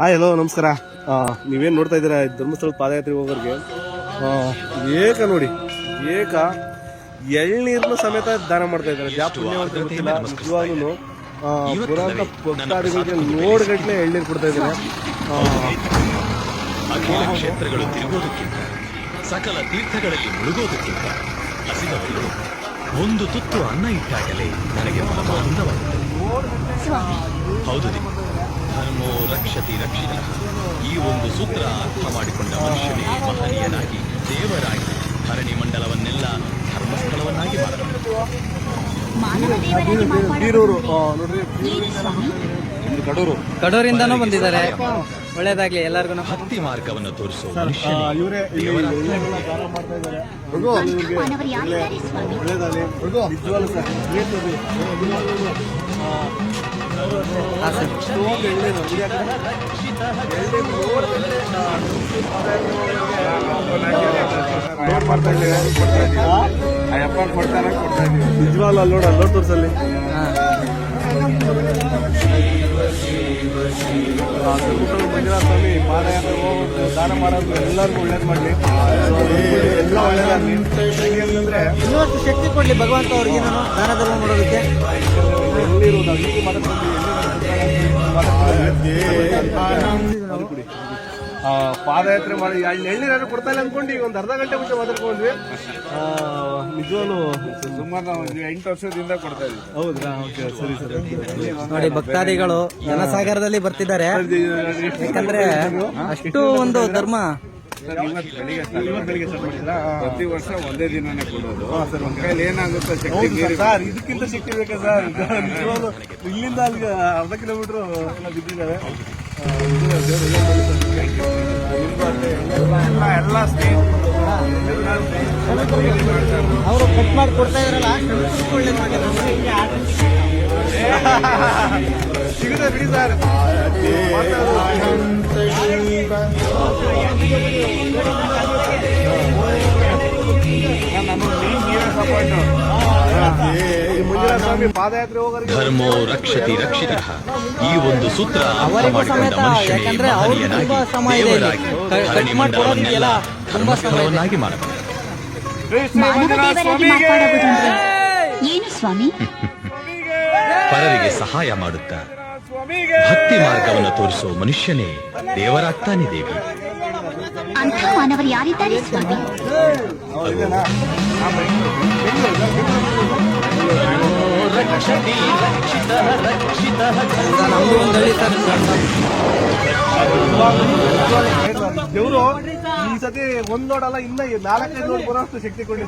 Hi hello ನಮಸ್ಕಾರ. ನೀವೇನು ನೋಡ್ತಾ ಇದ್ದೀರಾ? ಧರ್ಮಸ್ಥಳದ ಧರ್ಮಸ್ಥಳ ಪಾದಯಾತ್ರೆ ಹೋಗೋರಿಗೆ? ಏಕ ನೋಡಿ, ಏಕ ಎಳ್ನೀರ್ನ ಸಮೇತ ದಾನ ಮಾಡ್ತಾ ಇದ್ದಾರೆ. ಯಾವ ಪುಣ್ಯ ಅಂತ ಗೊತ್ತಿಲ್ಲ ನಿಜವಾಗ್ಲೂ ಪುರಾಂತ ಭಕ್ತಾದಿಗಳಿಗೆ ನೋಡ್ಗಟ್ಲೆ ಎಳ್ನೀರು ಕೊಡ್ತಾ ಇದ್ದಾರೆ. ಅಖಿಲ ಕ್ಷೇತ್ರಗಳು ತಿರುಗೋದಕ್ಕಿಂತ, ಸಕಲ ತೀರ್ಥಗಳಲ್ಲಿ ಮುಳುಗೋದಕ್ಕಿಂತ ಹಸಿದವರು ಒಂದು ತುತ್ತು ಅನ್ನ ಇಟ್ಟಾಗಲೇ ನನಗೆ ಪರಮಾನಂದವಾಗುತ್ತದೆ ಹೌದು ಧರ್ಮೋ ರಕ್ಷಿತ. ಈ ಒಂದು ಸೂತ್ರ ಅರ್ಥ ಮಾಡಿಕೊಂಡ ಮನುಷ್ಯನೇ ಮಹನೀಯನಾಗಿ ದೇವರಾಗಿ ಧರಣಿ ಮಂಡಲವನ್ನೆಲ್ಲ ಧರ್ಮಸ್ಥಳವನ್ನಾಗಿ ಮಾಡಬೇಕು. ಕಡೂರಿಂದನೂ ಬಂದಿದ್ದಾರೆ. ಒಳ್ಳೇದಾಗ್ಲಿ ಎಲ್ಲರಿಗೂ ಭಕ್ತಿ ಮಾರ್ಗವನ್ನು ತೋರಿಸುವ ಒಳ್ಳೇದಾಗಲಿ ಆ, ನೋಡ್ ಮಾಡ್ತಾ ಇದ್ದೀವಿ. ಆ? ನಿಜವಾಗ್ಲೂ ಅಲ್ಲಿ ನೋಡ ಅಲ್ಲಿ ತೋರ್ಸಲ್ಲಿ ಆ, ಧರ್ಮಸ್ಥಳ ಮಂಜುನಾಥ ಸ್ವಾಮಿ ಪಾದಯಾತ್ರೆ ಹೋಗ್ಬಿಟ್ಟು ದಾನ ಮಾಡೋದು ಎಲ್ಲರಿಗೂ ಒಳ್ಳೇದು ಮಾಡಲಿ ಎಲ್ಲ ಒಳ್ಳೇದಾಗಲಿ ಶಕ್ತಿ ಕೊಡ್ಲಿ ಭಗವಂತ ಅವ್ರಿಗೆ ನಾನು ದಾನ ಧರ್ಮ ಮಾಡೋದಕ್ಕೆ ಪಾದಯಾತ್ರೆ ಮಾಡಿ ಅಲ್ಲಿ ಎಳ್ನೀರಾದ್ರು ಕೊಡ್ತಾ ಇಲ್ಲ ಅನ್ಕೊಂಡು ಈಗ ಒಂದು ಅರ್ಧ ಗಂಟೆ ಮುಂಚೆ ಮಾತಾಡ್ಕೊಂಡ್ವಿ. ನಿಜವಾಗ್ಲು ಸುಮಾರು ನಾವು ಒಂದು ಎಂಟು ವರ್ಷದಿಂದ ಕೊಡ್ತಾ ಇದ್ವಿ ಹೌದಾ ಓಕೆ ಸರಿ ಸರಿ. ನೋಡಿ ಭಕ್ತಾದಿಗಳು ಜನಸಾಗರದಲ್ಲಿ ಬರ್ತಿದ್ದಾರೆ. ಯಾಕಂದ್ರೆ ಅಷ್ಟು ಒಂದು ಧರ್ಮ ಪ್ರತಿ ವರ್ಷ ಒಂದೇ ದಿನನೇ ಕೊಡೋದು. ಸರ್, ಒಂದ್ ಕೈಲಿ ಏನಾಗುತ್ತೋ ಶಕ್ತಿ ಸರ್, ಮೀರಿ ಸರ್ ಇದಕ್ಕಿಂತ ಶಕ್ತಿ ಬೇಕಾ ಸರ್? ನಿಜವಾಗ್ಲೂ ಇಲ್ಲಿಂದ ಅಲ್ಲಿಗೆ ಅರ್ಧ ಕಿಲೋಮೀಟರ್ ಎಲ್ಲ ಬಿದ್ದಿದ್ದಾವೆ. ಆ, ದೇವ್ರು ಸರ್. ನಿಮ್ಗೂ ಅಷ್ಟೇ ಎಲ್ಲ ಎಲ್ಲ ಅವರು ಕಟ್ ಮಾಡಿ ಕೊಡ್ತಾ ಇದ್ರಲ್ಲ ಒಳ್ಳೇದು ಸಿಗುತ್ತೆ ಬಿಡಿ ಸರ್. ಧರ್ಮೋ ರಕ್ಷತಿ ರಕ್ಷಿತ ಈ ಒಂದು ಸೂತ್ರ ಅರ್ಥ ಅವರಿಗೂ ಮಾಡಿಕೊಂಡ ಸಮೇತ ಯಾಕಂದ್ರೆ ಅವ್ರು ಮಹನೀಯನಾಗಿ ತುಂಬಾ ಶ್ರಮ ಇದೆ ಇಲ್ಲಿ. ದೇವರಾಗಿ ಕ- ಧರಣಿ ಕಟ್ ಮಾಡಿ ಕೊಡೋದಕ್ಕೆಲ್ಲ ಮಂಡಲವನ್ನೆಲ್ಲ ತುಂಬಾ ಶ್ರಮ ಇದೆ. ಧರ್ಮಸ್ಥಳವನ್ನಾಗಿ ಮಾಡಬೇಕು. ಮಾನವ ಏನು ಸ್ವಾಮಿ? ಪರರಿಗೆ ಸಹಾಯ ಮಾಡುತ್ತಾ ಭಕ್ತಿ ಮಾರ್ಗವನ್ನು ತೋರಿಸುವ ಮನುಷ್ಯನೇ ದೇವರಾಗ್ತಾನೆ ದೇವಿ. ಅಂಥ ಮಾನವರು ಯಾರಿದ್ದಾರೆ ಸ್ವಾಮಿ? ದೇವರು ಈ ಸತಿ ಒಂದ್ ನೋಡಲ್ಲ ಇನ್ನ ನಾಲ್ಕೈದು ನೋಡ್ ಬರೋಷ್ಟು ಶಕ್ತಿ ಕೊಡ್ಲಿ